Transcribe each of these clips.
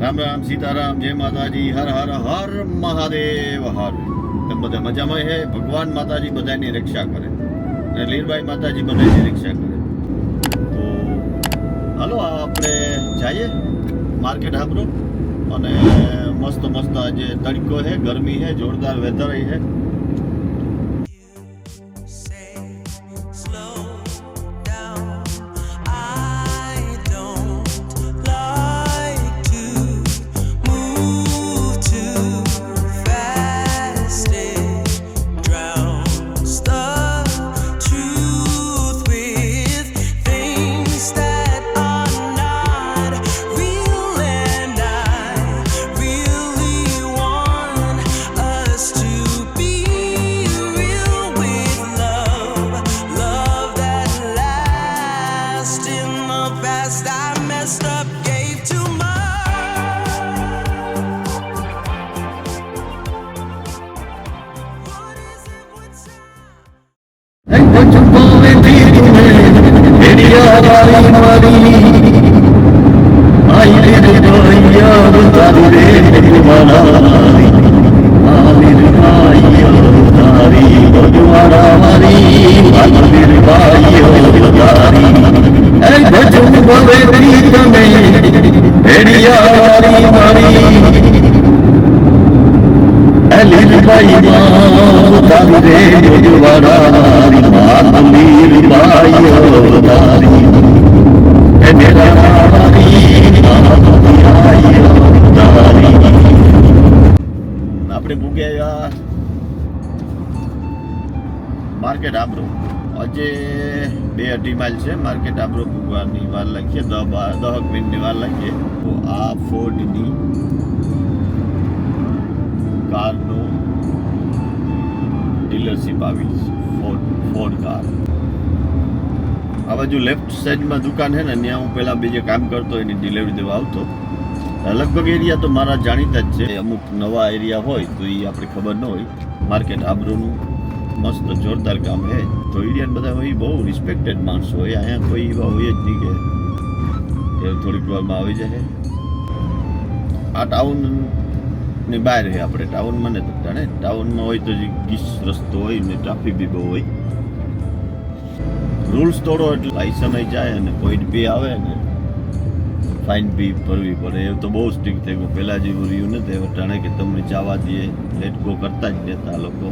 રામ રામ સીતારામ, જય માતાજી, હર હર હર મહાદેવ, હર. તમે બધા મજામાં હે? ભગવાન માતાજી બધાની રક્ષા કરે. અને લીરબાઈ માતાજી બધાની રક્ષા કરે. તો હાલો આપણે જઈએ માર્કેટ આપણું અને મસ્ત મસ્ત આજે તડકો છે ગરમી છે જોરદાર વેધર છે আমারই মারি আইরে রে ভাইয়ার তারি রে মারামারি আমির ভাইয়ার তারি বড় ভাই মা তারি রে বড় মারামারি আমির ভাইয়ার માર્કેટ આબરો. આજે બે અઢી માઇલ છે, માર્કેટ આબરો ભૂગવાની વાર લાગીએ દહ બાર દહ મિનિટની વાર લાગીએ તો આ ફોર્ડની કારનું ડીલરશીપ આવી છે, ફોર્ડ ફોર્ડ કાર. આ બાજુ લેફ્ટ સાઈડમાં દુકાન છે ને, ત્યાં હું પહેલાં બીજે કામ કરતો, એની ડિલિવરી દેવા આવતો. લગભગ એરિયા તો મારા જાણીતા જ છે. અમુક નવા એરિયા હોય, તો એ આપણે ખબર ન હોય. માર્કેટ આબરોનું મસ્ત જોરદાર કામ છે તો ઇન્ડિયન બધા હોય બહુ રિસ્પેક્ટેડ માણસો હોય. અહીંયા કોઈ એવા હોય જ નહીં કે એ થોડીક વારમાં આવી જાય. આ ટાઉનની બહાર છે આપણે. ટાઉનમાં ને જાણે ટાઉનમાં હોય તો જે ગીસ રસ્તો હોય ને ટ્રાફિક બી બહુ હોય. રૂલ્સ તોડો એટલે લાઇસન્સ જાય અને પોઈન્ટ બી આવે ને ફાઇન બી ભરવી પડે. એ તો બહુ સ્ટ્રીક થઈ ગયું. પહેલાં જેવું રહ્યું નથી હવે જાણે કે તમને જવા દઈએ લેટ ગો કરતા જ નહોતા લોકો.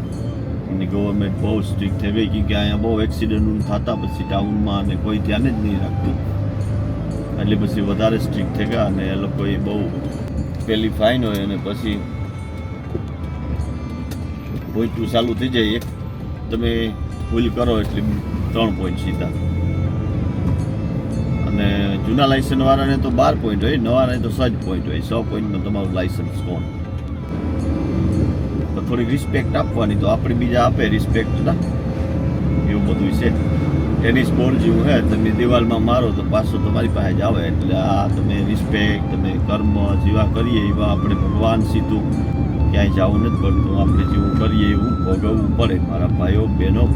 એની ગવર્મેન્ટ બહુ સ્ટ્રિક્ટ થઈ ગઈ કે અહીંયા બહુ એક્સિડન્ટ થતા પછી ટાઉનમાં અને કોઈ ધ્યાન જ નહીં રાખતું. એટલે પછી વધારે સ્ટ્રિક્ટ થઈ ગયા અને એ લોકોએ બહુ પેલી ફાઇન હોય અને પછી પોઈન્ટ ચાલુ થઈ જાય. એક તમે ભૂલ કરો એટલે ત્રણ પોઈન્ટ સીધા. અને જૂના લાયસન્સ વાળાને તો બાર પોઈન્ટ હોય, નવાને તો જ પોઈન્ટ હોય. સો પોઈન્ટમાં તમારું લાયસન્સ કોણ? તો થોડીક રિસ્પેક્ટ આપવાની તો આપણે બીજા આપે રિસ્પેક્ટ ના. એવું બધું છે. ટેનિસ બોર્ડ જેવું હે, તમે દિવાલમાં મારો તો પાછો તમારી પાસે જ આવે. એટલે આ તમે રિસ્પેક્ટ તમે કર્મ જેવા કરીએ એવા આપણે ભગવાન સીધું ક્યાંય જવું નથી પડતું. આપણે જેવું કરીએ એવું ભોગવવું પડે. મારા ભાઈઓ, બહેનો.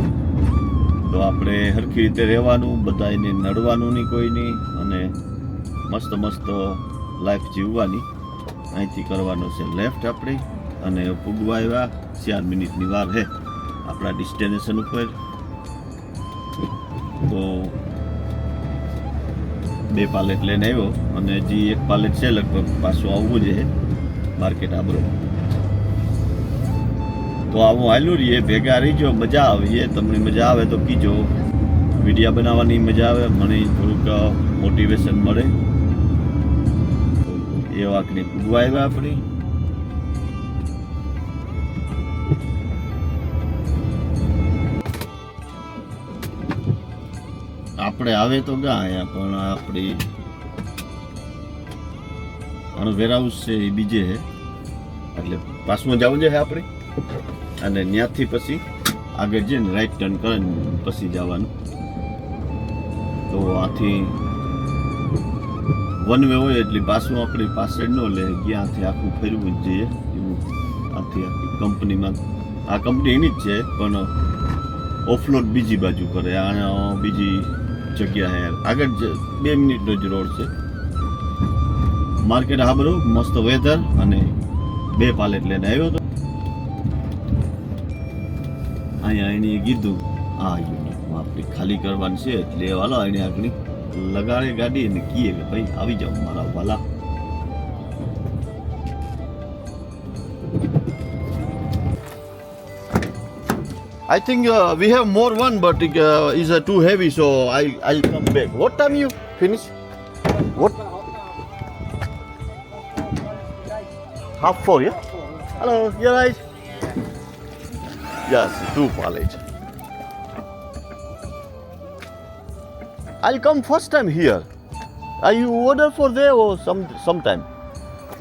તો આપણે સરખી રીતે રહેવાનું બધાને નડવાનું નહીં કોઈની અને મસ્ત મસ્ત લાઈફ જીવવાની. અહીંથી કરવાનો છે લેફ્ટ આપણે. અને પૂગવા આવ્યા. ચાર મિનિટની વાર છે આપણા ડેસ્ટિનેશન ઉપર. તો બે પાલેટ લઈને આવ્યો અને હજી એક પાલેટ છે લગભગ. પાછું આવવું છે માર્કેટ આબરો. તો આવું હાલ્યું રહીએ, ભેગા રહીજો, મજા આવીએ તમને મજા આવે તો કીજો. વિડીયા બનાવવાની મજા આવે, મને થોડુંક મોટિવેશન મળે. એ વાકને પૂગવા આવ્યા આપણી. આપણે આવે તો ગા અહીંયા, પણ આપણી આનો વેરહાઉસ છે એ બીજે છે એટલે પાસમાં જવું છે આપણે. અને ત્યાંથી પછી આગળ જઈને રાઈટ ટર્ન કરે પછી જવાનું. તો આથી વન વે હોય એટલે પાછું આપણે પાછળ ન લે ક્યાંથી આખું ફેરવું જ જઈએ. એવું આથી આખી કંપનીમાં આ કંપની એની જ છે, પણ ઓફલોડ બીજી બાજુ કરે. આ બીજી જગ્યા હે આગળ બે મિનિટનો જ રોડ છે. માર્કેટ હાબરું મસ્ત વેધર અને બે પાલેટ લઈને આવ્યો હતો અહીંયા એને કીધું, આ યુનિટમાં આપણે ખાલી કરવાની છે, એટલે વાલો એને આગળ લગાડે ગાડી અને કીએ કે ભાઈ, આવી જાઓ, મારા વાલા. I think uh, we have more one, but it uh, is uh, too heavy, so I I'll come back. What time you finish? What? Half four, yeah. Hello, you right? Yes, two pallet. I'll come first time here. Are you order for there or some sometime?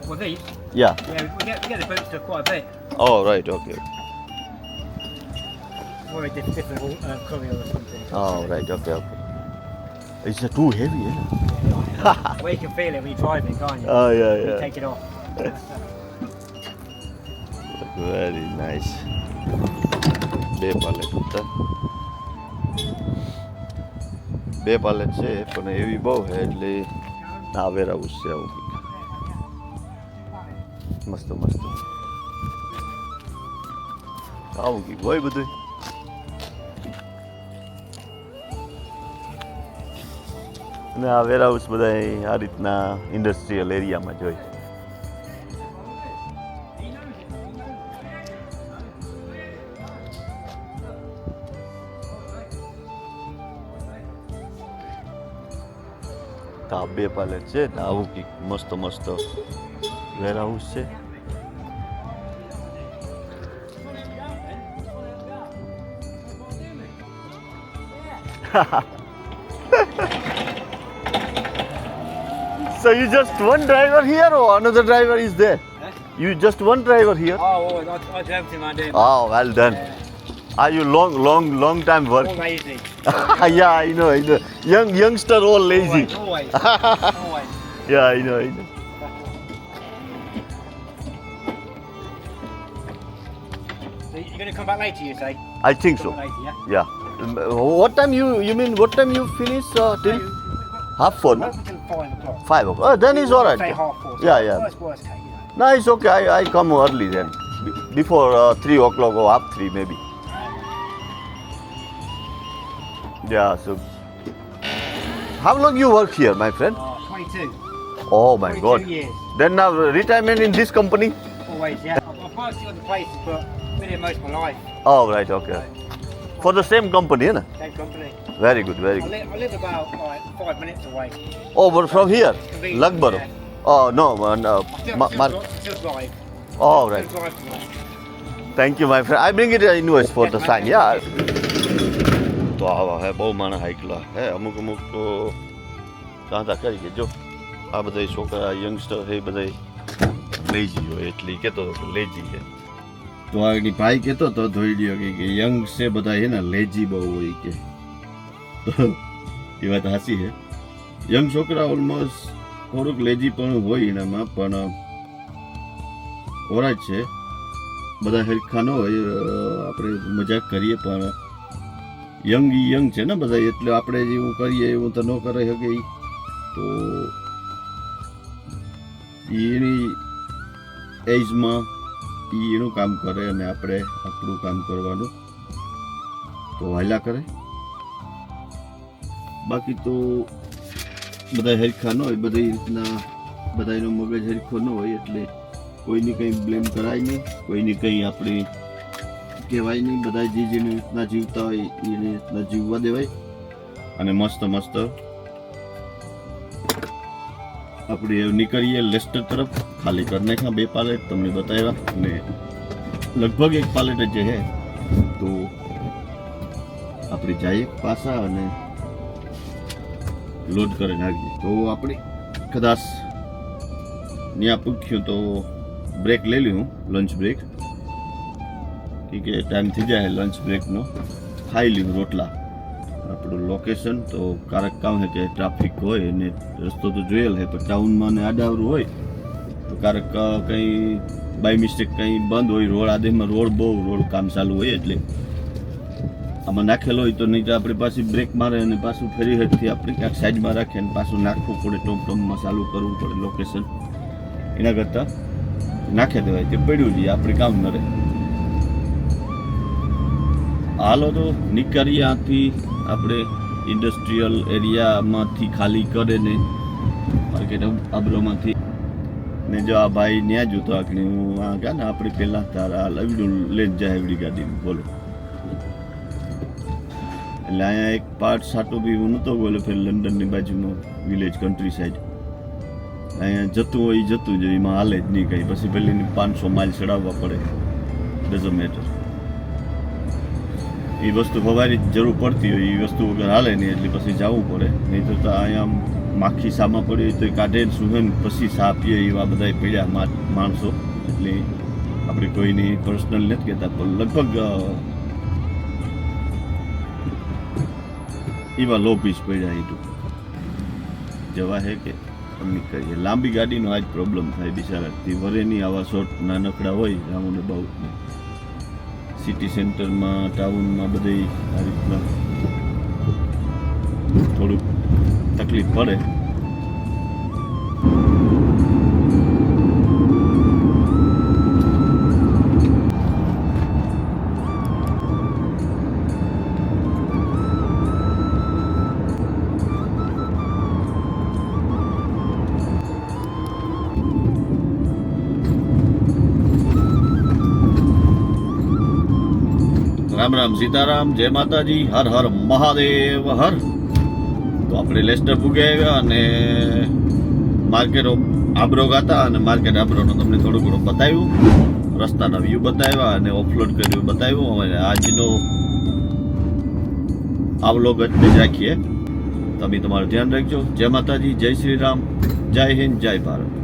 For these, Yeah. yeah, we get, we get the boots to quite a bit. Oh right, okay. Or a diff- different uh, courier or something. Oh right, okay, okay. It's uh, too heavy, yeah. well, you can feel it when you're driving, can't you? Oh yeah, You yeah. take it off. Very nice બે પાલેટ હતા બે પાલેટ છે પણ એવી બહુ છે એટલે આ વેરાઉસ છે આવું કંઈક. મસ્ત મસ્ત આવું કંઈક હોય બધું અને આ વેરહાઉસ બધા આ રીતના ઇન્ડસ્ટ્રીયલ એરિયામાં જોઈ આ બે પાલેટ છે ને આવું કંઈક મસ્ત મસ્ત વેરહાઉસ છે. so you just one driver here or another driver is there? You just one driver here? Oh, oh I, I do everything I do. Oh, well done. Are you long, long, long time work? All lazy. yeah, I know, I know. Young youngster all lazy. Always, always. always. Yeah, I know, I know. So you're going to come back later, you say? I think Come so. later, yeah? Yeah. What time you you mean? What time you finish? Uh, till half four, no? Until five o'clock. Five o'clock. Oh, then it's all right. Say half four. so Yeah, yeah. Worst, worst case, you know. No, it's okay. I, I come early then, Be- before uh, three o'clock or half three maybe. Yeah. So, how long you work here, my friend? Oh, 22. Oh my 22 God. years. Then now retirement in this company? Always, yeah. I've I've worked at other places, but been here most of my life. Oh right, okay. For the same company, na? Same company. Very good, very I good. live, I live about like, five minutes away. Oh, but from here, Convenient, Lagbaro. yeah. Oh no, man. Uh, I still, Ma- still, Mar- dri- still drive. oh right. Still drive to work. Thank you, my friend. I bring it in invoice for Yes, the my sign. friend. Yeah. તો આવા હે બહુ માણસ હાઈકલા હે અમુક અમુક તો કાંતા કરી કે જો આ બધા છોકરા યંગસ્ટર છે એ બધા લેજી હોય એટલે ઈ કહેતો હતો કે લેજી છે તો આ એની ભાઈ કહેતો તો ધોઈ લ્યો કે યંગ છે બધા હે ને લેજી બહુ હોય કે. તો એ વાત હાસી છે યંગ છોકરા ઓલમોસ્ટ થોડુંક લેજી પણ હોય એનામાં, પણ ઓરાજ છે. બધા હરખા ન હોય આપણે મજાક કરીએ, પણ યંગ યંગ છે ને બધા, એટલે આપણે જેવું કરીએ, એવું તો ન કરી શકે. તો એની એજમાં ઈ એનું કામ કરે અને આપણે આપણું કામ કરવાનું. તો હાલ્યા કરે. બાકી તો બધા હરખા ન હોય, બધી રીતના રીતના બધાનો મગજ હરખો ન હોય એટલે કોઈની કંઈ બ્લેમ કરાય નહીં, કોઈની કંઈ આપણી કહેવાય નહીં. બધા જે જેની રીતના જીવતા હોય એની રીતના જીવવા દેવાય. અને મસ્ત મસ્ત આપણે નીકળીએ લેસ્ટર તરફ. ખાલી કરી નાખ્યા બે પાલેટ, તમને બતાવ્યા. અને લગભગ એક પાલેટ જ છે. તો આપણે જઈએ પાછા અને લોડ કરી નાખીએ તો આપણે કદાચ ત્યાં પૂછ્યું તો બ્રેક લઈ લઉં લંચ બ્રેક. કે ટાઈમ થઈ જાય લંચ બ્રેકનો. ખાઈ લીધું રોટલા. આપણું લોકેશન તો કારક કામ છે કે ટ્રાફિક હોય અને રસ્તો તો જોયેલ છે પણ ટાઉનમાં ને આડાવરું હોય, તો કારક કંઈ બાય મિસ્ટેક કંઈ બંધ હોય, રોડ આદેમાં રોડ બહુ, રોડ કામ ચાલુ હોય એટલે. આમાં નાખેલો હોય તો નહીં તો આપણી પાસે બ્રેક મારે અને પાછું ફરી હેઠથી આપણે ક્યાંક સાઈડમાં રાખીએ અને પાછું નાખવું પડે ટોમ ટોમમાં ચાલુ કરવું પડે લોકેશન એના કરતાં નાખી દેવાય તે પડ્યું જઈએ આપણે કામ ન રહે. હાલો તો નીકળીએ આથી આપણે ઇન્ડસ્ટ્રીયલ એરિયામાંથી ખાલી કરે ને માર્કેટ આબરોમાંથી ને જો આ ભાઈ ન્યા જોતો આખણી હું આ ગયા ને, આપણે પહેલાં તારા લવડું લઈને જાય એવડી ગાડીનું બોલો. એટલે અહીંયા એક પાર્ટ સાટો બી હું નહોતો બોલો ફેર લંડનની બાજુમાં વિલેજ કન્ટ્રી સાઈડ અહીંયા જતું હોય જતું જ એમાં હાલે જ નહીં કંઈ. પછી પેલીની પાંચસો માઇલ ચડાવવા પડે. ડઝન્ટ મેટર એ વસ્તુ હોવાની જરૂર પડતી હોય, એ વસ્તુ વગર હાલે નહીં, એટલે પછી જવું પડે. નહીં તો અહીંયા માખી સામાં પડી તો એ કાઢે ને પછી સા પીએ એવા બધા પડ્યા માણસો. એટલે આપણે કોઈની પર્સનલ નથી કહેતા, પણ લગભગ એવા લો પીસ પડ્યા એ જવા હે કે કહીએ. લાંબી ગાડીનો આ જ પ્રોબ્લેમ થાય બિચારા તે વરેની આવા શોર્ટ નાનકડા હોય રાઉન્ડ અબાઉટ સિટી સેન્ટરમાં ટાઉનમાં બધે આ રીતના થોડુંક તકલીફ પડે. રામ રામ સીતારામ, જય માતાજી, હર હર મહાદેવ, હર. તો આપણે લેસ્ટર પૂગે આવ્યા અને માર્કેટ આબરો ગાતા અને માર્કેટ આબરોનો તમને થોડું ઘણું બતાવ્યું. રસ્તાના વ્યૂ બતાવ્યા અને ઓફલોડ કર્યું બતાવ્યું. અને આજનો આવલો વ્લોગ જ રાખીએ. તમે તમારું ધ્યાન રાખજો. જય માતાજી, જય શ્રી રામ. જય હિન્દ, જય ભારત.